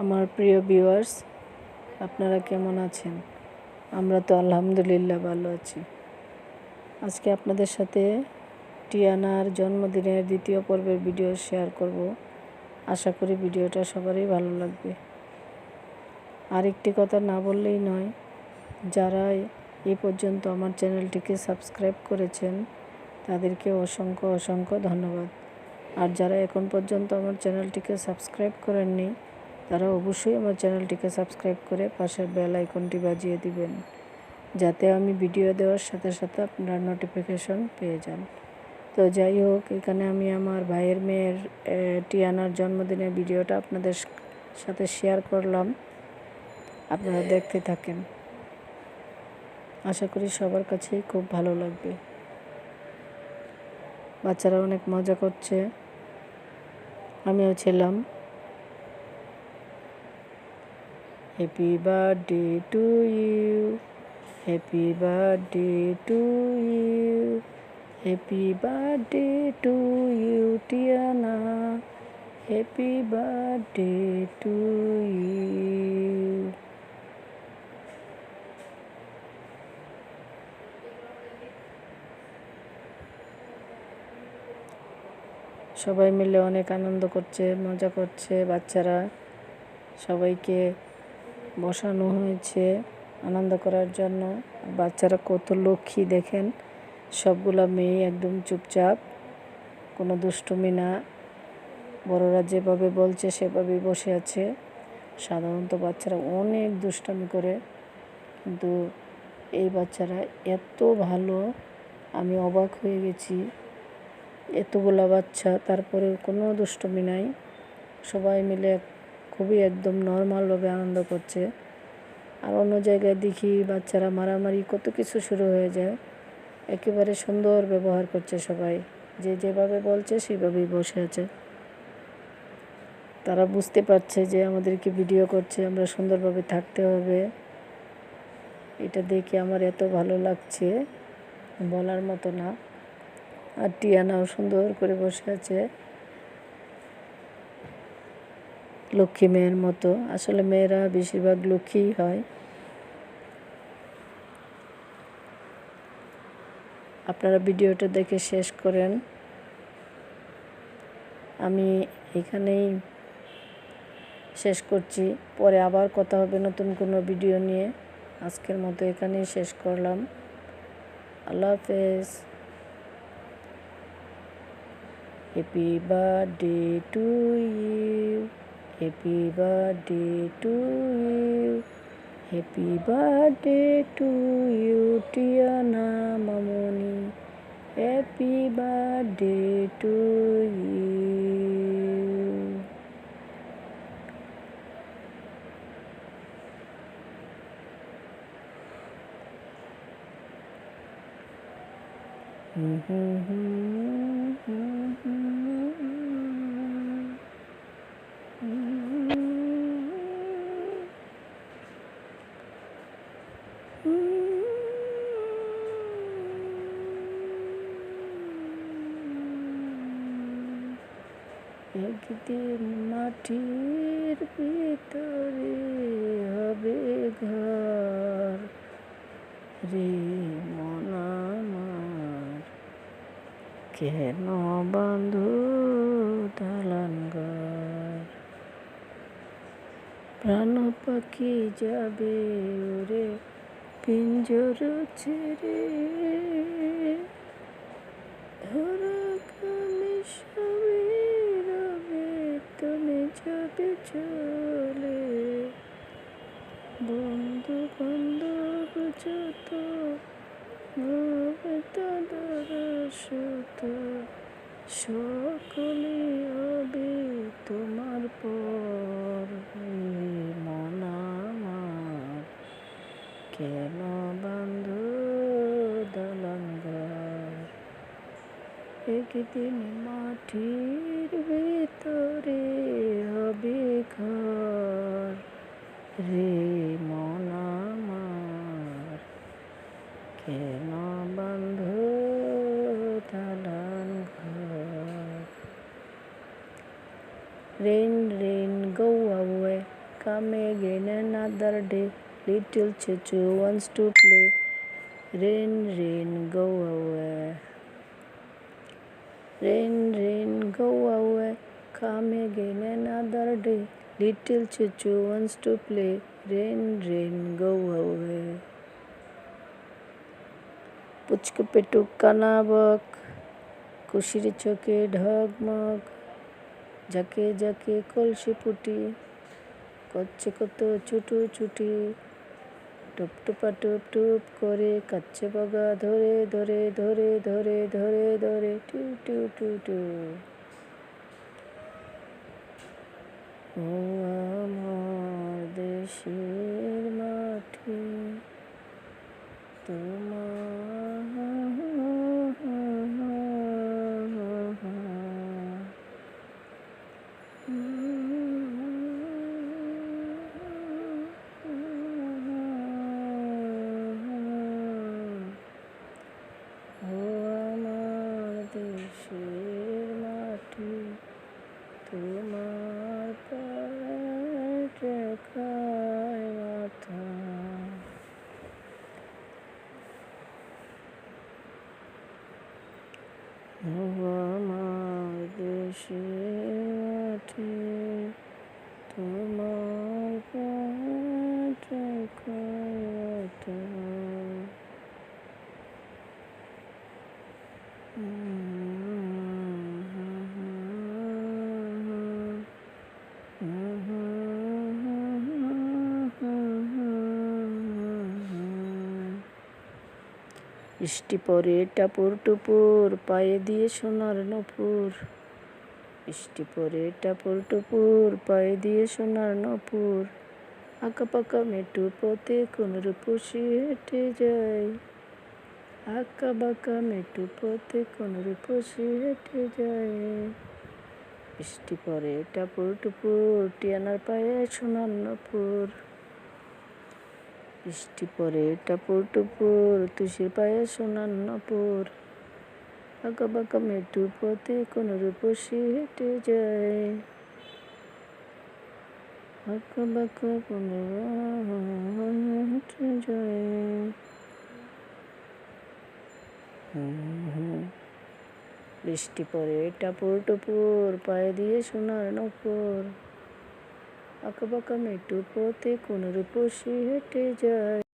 আমার প্রিয় ভিউয়ার্স আপনারা কেমন আছেন? আমরা তো আলহামদুলিল্লাহ ভালো আছি। আজকে আপনাদের সাথে টিয়ানার জন্মদিনের দ্বিতীয় পর্বের ভিডিও শেয়ার করব। আশা করি ভিডিওটা সবারই ভালো লাগবে। আরেকটি কথা না বললেই নয় যারা এই পর্যন্ত আমার চ্যানেলটিকে সাবস্ক্রাইব করেছেন, তাদেরকে অসংখ্য অসংখ্য ধন্যবাদ। আর যারা এখন পর্যন্ত আমার চ্যানেলটিকে সাবস্ক্রাইব করেননি তারা অবশ্যই আমার চ্যানেলটিকে সাবস্ক্রাইব করে পাশের বেল আইকনটি বাজিয়ে দিবেন, যাতে আমি ভিডিও দেওয়ার সাথে সাথে আপনারা নোটিফিকেশন পেয়ে যান। তো যাই হোক, এখানে আমি আমার ভাইয়ের মেয়ের টিয়ানার জন্মদিনের ভিডিওটা আপনাদের সাথে শেয়ার করলাম। আপনারা দেখতে থাকেন। আশা করি সবার কাছেই খুব ভালো লাগবে। বাচ্চারা অনেক মজা করছে। আমিও ছিলাম। Happy birthday to you happy birthday to you happy birthday to you Tiana happy birthday to you সবাই মিলে অনেক আনন্দ করছে, মজা করছে, বাচ্চারা সবাইকে বসানো হয়েছে আনন্দ করার জন্য। বাচ্চারা কত লক্ষ্মী দেখেন, সবগুলা মেয়ে একদম চুপচাপ, কোনো দুষ্টুমি না। বড়রা যেভাবে বলছে, সেভাবেই বসে আছে। সাধারণত বাচ্চারা অনেক দুষ্টামি করে, কিন্তু এই বাচ্চারা এত ভালো, আমি অবাক হয়ে গেছি। এতগুলা বাচ্চা তারপরে কোনো দুষ্টমি নাই। সবাই মিলে খুবই একদম নর্মালভাবে আনন্দ করছে। আর অন্য জায়গায় দেখি বাচ্চারা মারামারি কত কিছু শুরু হয়ে যায়। একেবারে সুন্দর ব্যবহার করছে সবাই। যে যেভাবে বলছে সেভাবেই বসে আছে। তারা বুঝতে পারছে যে আমাদেরকে ভিডিও করছে, আমরা সুন্দরভাবে থাকতে হবে। এটা দেখে আমার এত ভালো লাগছে, বলার মতো না। আর টিয়ানাও সুন্দর করে বসে আছে। লক্ষ্মী মেয়ের মতো। আসলে মেয়েরা বেশিরভাগ লক্ষ্মীই হয়। আপনারা ভিডিওটা দেখে শেষ করেন। আমি এখানেই শেষ করছি। পরে আবার কথা হবে নতুন কোনো ভিডিও নিয়ে। আজকের মতো এখানেই শেষ করলাম। আল্লাহ হাফেজ। Happy birthday to you happy birthday to you happy birthday to you Tiana Mamoni happy birthday to you হুম হুম হুম একদিন মাটির ভিতরে হবে ঘর। রে মন আমার, কেন বন্ধু দালান ঘর? প্রাণ পাখি যাবে ওরে পিঞ্জর ছেড়ে। ধরা কামে সবে রবে তুমি যাবে চলে। বন্ধু বান্ধব যত সকলে হবে তোমার পর এই মন আমার কেন বন্ধু দলন ঘর একদিন মাটির ভিতরে হবে ঘর রে মন আমার। কেন বন্ধ দালান ঘর? Rain rain go away come again another day, little Chechu wants to play. Rain rain go away Rain, rain, go away. Come again another day. Little Chuchu wants to play. Rain, rain, go away. পুচকে পেটুক কানাবক খুশির চোখে ঢগমগ যাকে যাকে কলসি পুটি করছে কত ছুটু ছুটি টুপ টুপা টুপ টুপ করে কাচ্ছে বগা ধরে ধরে ধরে ধরে ধরে ধরে, টু টু টু টু। ও আমার দেশের মাটি, তোমার ও আমার দেশের মাটি তোমার খায় মাথা। আমার দেশের মাটি তোমার পায়ে খায় মাথা বৃষ্টি পরে টাপুর টুপুর, পায়ে দিয়ে সোনার নপুর। বৃষ্টি পরে টাপুর টুপুর, পায়ে দিয়ে সোনার নপুর। আঁকা পাকা মেটু পথে কোন রূপসী হেঁটে যায়। আঁকা বাঁকা মেটু পথে কোন রূপসী হেঁটে যায়। বৃষ্টি পরে টাপুর টুপুর, টিয়ানার পায়ে সোনার নপুর। বৃষ্টি পরে টাপুর টুপুর তুষির পায়ে সোনার নপুর। আঁকা বাঁকা মেটু পথে কোন রূপসী হেঁটে যায়। আঁকা বাঁকা কোন হেঁটে যায়। বৃষ্টি পরে টাপুর টুপুর পায়ে দিয়ে সোনার নপুর। আঁকা বাঁকা মেটু পথে কোন রূপসী হেঁটে যায়।